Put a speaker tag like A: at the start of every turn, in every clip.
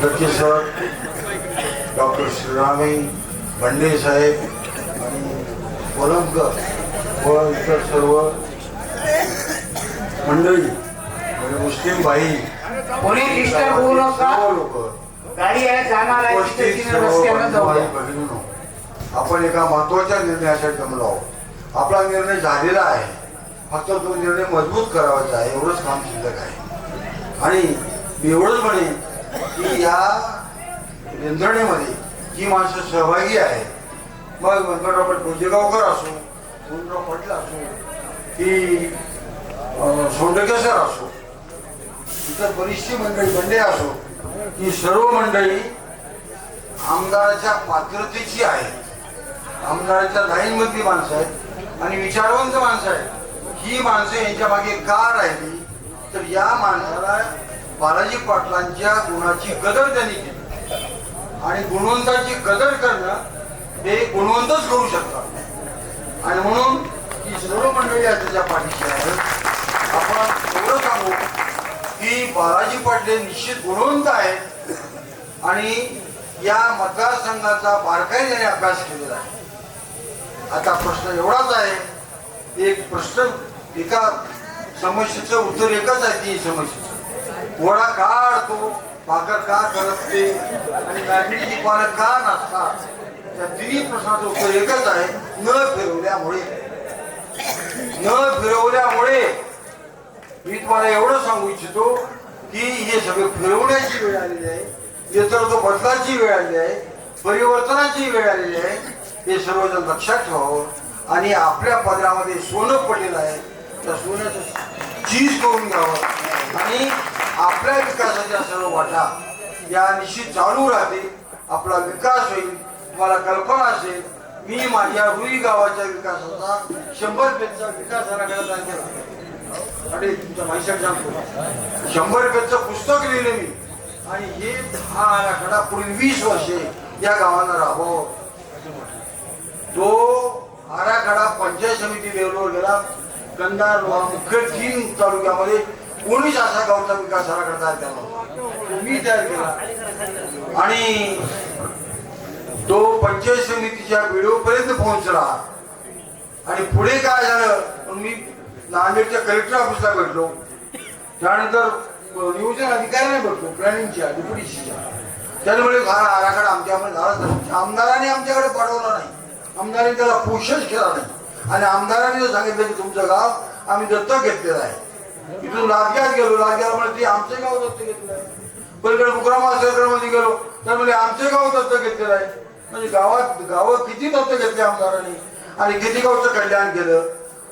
A: सोंडके sir doctor श्रीरामे भंडे साहेब आणि कोलंबकर व इतर सर्व मंडळी म्हणजे मुस्लिम भाई
B: कोणी डिस्टर्ब होऊ नका.
A: सर्व लोक
B: गाडी आहे जाणार आहे
A: उपस्थित
B: तिथे तिने
A: सर्व
B: रस्त्यानं जाऊ
A: बंधू
B: द्या.
A: आणि भगिनींनो, आपण एका महत्त्वाच्या निर्णयासाठी जमलो आहोत. आपला निर्णय झालेला आहे. फक्त तो निर्णय मजबूत करावायचा आहे एवढंच काम शिल्लक आहे. आणि मी एवढंच म्हणेन की या यंत्रणेमध्ये जी माणसं सहभागी आहेत मग व्यंकटराव पूजेगावकर असो गुरुराव पाटील असो की सोंडकेसर असो इतर बरीचशी मंडळी बंडे असो ही सर्व मंडळी आमदाराच्या पात्रतेची आहेत. आमदाराच्या लाईनमधली माणसं आहेत आणि विचारवंत माणसं आहेत. ही माणसं यांच्या मागे का राहिली तर या माणसाला बालाजी पाटलांच्या गुणाची कदर त्यांनी केली. आणि गुणवंताची कदर करणं ते गुणवंतच करू शकतात. आणि म्हणून ही सर्व मंडळी आज त्याच्या पाठीशी आहेत आपण एवढं सांगू की बालाजी पाटले निश्चित गुणवंत आहेत आणि या मतदारसंघाचा बारकाईने अभ्यास केलेला आहे. आता प्रश्न एवढाच आहे एक प्रश्न एका समस्येचं उत्तर एकच आहे ती समस्येचं? घोडा काढतो भाकर का करते आणि मॅगनीची पानं का नसतात त्या तिन्ही प्रश्नाचं उत्तर एकच आहे न फिरवल्यामुळे. न फिरवल्यामुळे. मी तुम्हाला एवढं सांगू इच्छितो की हे सगळे फिरवण्याची वेळ आलेली आहे नेतृत्व बदलाची वेळ आलेली आहे परिवर्तनाची वेळ आलेली आहे हे सर्वजण लक्षात ठेवावं. आणि आपल्या पदरामध्ये सोनं पडलेलं आहे त्या सोन्याचं चीज करून घ्यावं. आणि आपल्या विकासाच्या सर्व वाटा या निश्चित चालू राहतील आपला विकास होईल. तुम्हाला कल्पना असेल मी माझ्या रुई गावाच्या विकासाचा शंभर पेजचा विकास आराखडा केला? अरे तुमच्या माहिती सांगतो. शंभर पेजचं पुस्तक लिहिलं मी. आणि हे हा आराखडा पुढील वीस वर्षे या गावाला राहावं. तो आराखडा पंचायत समिती लेवलवर गेला. कंधार लोहा मुख्य तीन तालुक्यामध्ये कोणीच असा गावचा विकास आराखडा तयार केला? नव्हता. तो मी तयार केला. आणि तो पंचायत समितीच्या व्हिडिओ पर्यंत पोहोचला. आणि पुढे काय झालं मी नांदेडच्या कलेक्टर ऑफिसला भेटलो. त्यानंतर नियोजन अधिकाऱ्याने भेटलो प्लॅनिंगच्या डिप्युटीच्या त्याने म्हणजे हा आराखडा आमच्यामध्ये झालाच नाही. आमदाराने आमच्याकडे पाठवला नाही. आमदाराने त्याला पोषण केला नाही. आणि आमदाराने जर सांगितलं की तुमचं गाव आम्ही दत्तक घेतलेलं आहे. इथून लादग्यात गेलो लादग्यात म्हणजे ते आमचे गाव दत्त घेतलं. आहे पलीकडे मुक्रामा मध्ये गेलो तर म्हणजे आमचे गाव दत्त घेतलेलं आहे. म्हणजे गावात गावं किती दत्त घेतले आमदारांनी? आणि किती गावचं कल्याण केलं?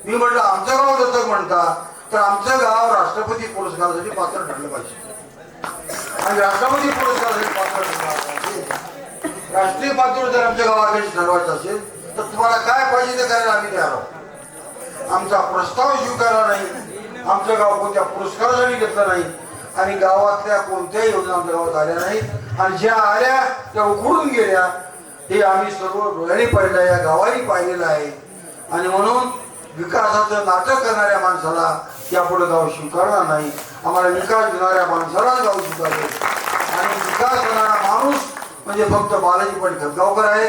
A: मी म्हटलं आमचं गाव दत्तक म्हणता तर आमचं गाव राष्ट्रपती पुरस्कारासाठी पात्र ठरलं पाहिजे. आणि राष्ट्रपती पुरस्कारासाठी पात्र ठरलं पाहिजे. राष्ट्रीय पातळीवर जर आमच्या गावाकडे ठरवायचं असेल तर तुम्हाला काय पाहिजे ते करायला आम्ही तयार आहोत. आमचा प्रस्ताव स्वीकारला नाही. आमचं गाव कोणत्या पुरस्कारासाठी घेतलं नाही आणि गावातल्या कोणत्याही योजना आमच्या गावात आल्या नाहीत. आणि ज्या आल्या त्या उघडून गेल्या हे आम्ही सर्व डोळ्यांनी पाहिलं या गावाने पाहिलेलं आहे. आणि म्हणून विकासाचं नाटक करणाऱ्या माणसाला यापुढे गाव स्वीकारणार नाही. आम्हाला विकास देणाऱ्या माणसाला गाव स्वीकारले आणि विकास करणारा माणूस म्हणजे फक्त बालाजी पण खतगावकर आहे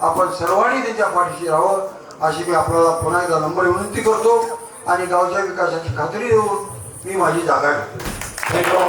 A: आपण सर्वांनी त्यांच्या पाठीशी राहावं अशी मी आपल्याला पुन्हा एकदा नंबर विनंती करतो. आणि गावच्या विकासाची खात्री देऊन मी माझी जागा घेतो